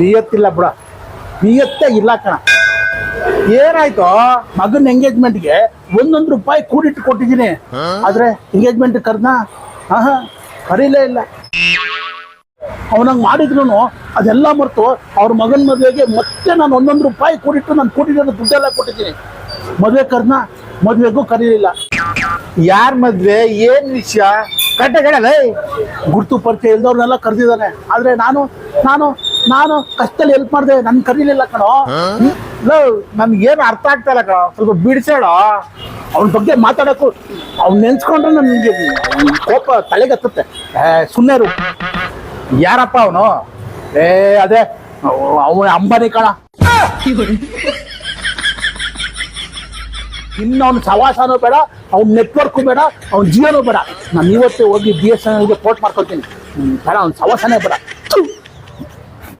ನಿಯತ್ತಿಲ್ಲ ಬಿಡ. ನಿಯತ್ತೇ ಇಲ್ಲ ಕಣ. ಏನಾಯ್ತು ಮಗನ ಎಂಗೇಜ್ಮೆಂಟ್ಗೆ ಒಂದೊಂದು ರೂಪಾಯಿ ಕೂಡಿಟ್ಟು ಕೊಟ್ಟಿದ್ದೀನಿ. ಆದ್ರೆ ಎಂಗೇಜ್ಮೆಂಟ್ ಕರ್ನ ಹ ಕರೀಲೇ ಇಲ್ಲ. ಅವನಂಗ್ ಮಾಡಿದ್ರು ಅದೆಲ್ಲ ಮರೆತು ಅವ್ರ ಮಗನ ಮದುವೆಗೆ ಮತ್ತೆ ನಾನು ಒಂದೊಂದು ರೂಪಾಯಿ ಕೂಡಿಟ್ಟು ನಾನು ಕೂಡಿರೋ ದುಡ್ಡೆಲ್ಲ ಕೊಟ್ಟಿದ್ದೀನಿ. ಮದುವೆ ಕರ್ನ ಮದ್ವೆಗೂ ಕರೀಲಿಲ್ಲ. ಯಾರ್ ಮದ್ವೆ? ಏನ್ ವಿಷಯ? ಕಟ್ಟ ಕಡಲ್ಲ ಗುರ್ತು ಪರಿಚಯ ಇಲ್ದವ್ರನ್ನೆಲ್ಲ ಕರೆದಿದ್ದಾನೆ. ಆದ್ರೆ ನಾನು ನಾನು ನಾನು ಕಷ್ಟದಲ್ಲಿ ಹೆಲ್ಪ್ ಮಾಡಿದೆ ನನ್ ಕರೀಲಿಲ್ಲ ಕಣೋ. ನನ್ಗೇನು ಅರ್ಥ ಆಗ್ತಾ ಇಲ್ಲ ಕಣೋ. ಸ್ವಲ್ಪ ಬಿಡಿಸೋಣ ಅವನ ಬಗ್ಗೆ ಮಾತಾಡಕ್ಕೂ ಅವ್ನು ನೆನ್ಸ್ಕೊಂಡ್ರೆ ನನ್ಗೆ ಕೋಪ ತಲೆಗೆ ಹತ್ತುತ್ತೆ. ಸುಮ್ಮನೆ ಯಾರಪ್ಪ ಅವನು? ಏ ಅದೇ ಅವನ ಅಂಬಾನಿ ಕಣ. ಇನ್ನು ಅವ್ನ ಸವಾಸನೂ ಬೇಡ ಅವ್ನ ನೆಟ್ವರ್ಕು ಬೇಡ ಅವ್ನ ಜೀವನೂ ಬೇಡ. ನಾನು ಇವತ್ತೇ ಹೋಗಿ ಬಿ ಎಸ್ ಎನ್ ಪೋರ್ಟ್ ಮಾಡ್ಕೊಳ್ತೀನಿ ಬೇಡ ಅವ್ನ ಸವಾಸನೇ ಬೇಡ.